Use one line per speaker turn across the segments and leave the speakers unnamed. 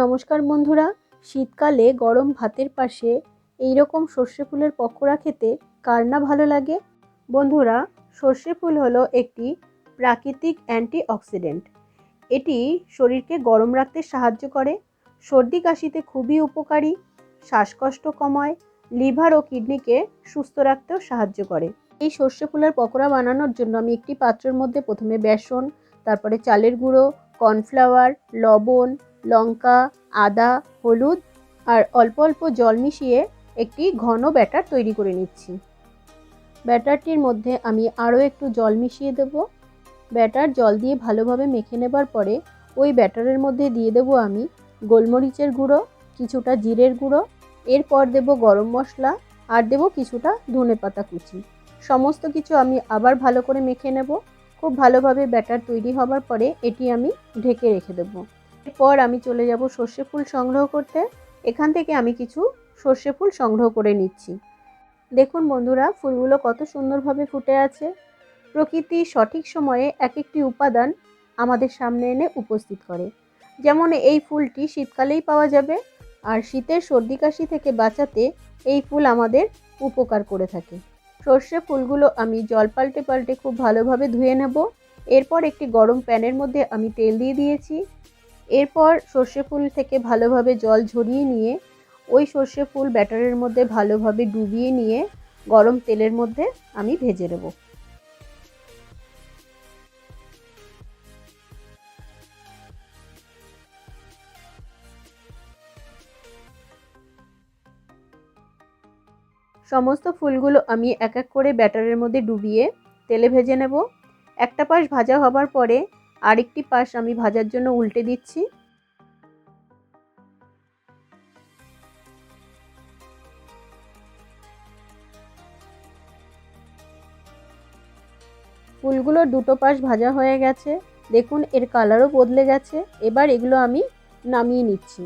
নমস্কার বন্ধুরা, শীতকালে গরম ভাতের পাশে এই রকম সর্ষে ফুলের পকোড়া খেতে কার না ভালো লাগে? বন্ধুরা, সর্ষে ফুল হলো একটি প্রাকৃতিক অ্যান্টিঅক্সিডেন্ট। এটি শরীরকে গরম রাখতে সাহায্য করে, সর্দি কাশিতে খুবই উপকারী, শ্বাসকষ্ট কমায়, লিভার ও কিডনিকে সুস্থ রাখতেও সাহায্য করে। এই সর্ষে ফুলের পকোড়া বানানোর জন্য আমি একটি পাত্রের মধ্যে প্রথমে বেসন, তারপরে চালের গুঁড়ো, কর্নফ্লাওয়ার, লবণ লঙ্কা, আদা, হলুদ আর অল্প অল্প জল মিশিয়ে একটি ঘন ব্যাটার তৈরি করে নিচ্ছি। ব্যাটারটির মধ্যে আমি আরও একটু জল মিশিয়ে দেব। ব্যাটার জল দিয়ে ভালোভাবে মেখে নেবার পরে ওই ব্যাটারের মধ্যে দিয়ে দেব আমি গোলমরিচের গুঁড়ো, কিছুটা জিরের গুঁড়ো, এরপর দেব গরম মশলা আর দেব কিছুটা ধনে পাতা কুচি। সমস্ত কিছু আমি আবার ভালো করে মেখে নেব। খুব ভালোভাবে ব্যাটার তৈরি হবার পরে এটি আমি ঢেকে রেখে দেবো। এরপর আমি চলে যাব সর্ষে ফুল সংগ্রহ করতে। এখান থেকে আমি কিছু সর্ষে ফুল সংগ্রহ করে নিচ্ছি। দেখুন বন্ধুরা, ফুলগুলো কত সুন্দরভাবে ফুটে আছে। প্রকৃতি সঠিক সময়ে এক একটি উপাদান আমাদের সামনে এনে উপস্থিত করে। যেমন এই ফুলটি শীতকালেই পাওয়া যাবে, আর শীতের সর্দি কাশি থেকে বাঁচাতে এই ফুল আমাদের উপকার করে থাকে। সর্ষে ফুলগুলো আমি জল পাল্টে পাল্টে খুব ভালোভাবে ধুয়ে নেব। এরপর একটি গরম প্যানের মধ্যে আমি তেল দিয়ে দিয়েছি। এরপর সর্ষে ফুল থেকে ভালোভাবে জল ঝরিয়ে নিয়ে, ওই সর্ষে ফুল ব্যাটারের মধ্যে ভালোভাবে ডুবিয়ে নিয়ে গরম তেলের মধ্যে আমি ভেজে নেব। সমস্ত ফুলগুলো আমি এক এক করে ব্যাটারের মধ্যে ডুবিয়ে তেলে ভেজে নেব। একটা পাশ ভাজা হবার পরে আরেকটি পাশ আমি ভাজার জন্য উল্টে দিচ্ছি। ফুলগুলো দুটো পাশ ভাজা হয়ে গেছে। দেখুন, এর কালারও বদলে গেছে। এবার এগুলো আমি নামিয়ে নিচ্ছি।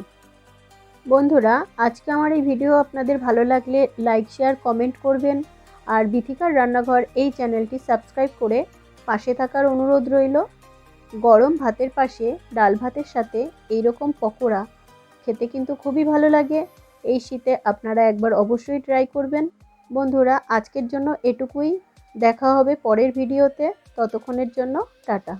বন্ধুরা, আজকে আমার এই ভিডিও আপনাদের ভালো লাগলে লাইক, শেয়ার, কমেন্ট করবেন। আর বিথিকার রান্নাঘর এই চ্যানেলটি সাবস্ক্রাইব করে পাশে থাকার অনুরোধ রইল। গরম ভাতের পাশে ডাল ভাতের সাথে এই রকম পকোড়া খেতে কিন্তু খুবই ভালো লাগে। এই শীতে আপনারা একবার অবশ্যই ট্রাই করবেন। বন্ধুরা, আজকের জন্য এটুকুই। দেখা হবে পরের ভিডিওতে ততক্ষণের জন্য টাটা।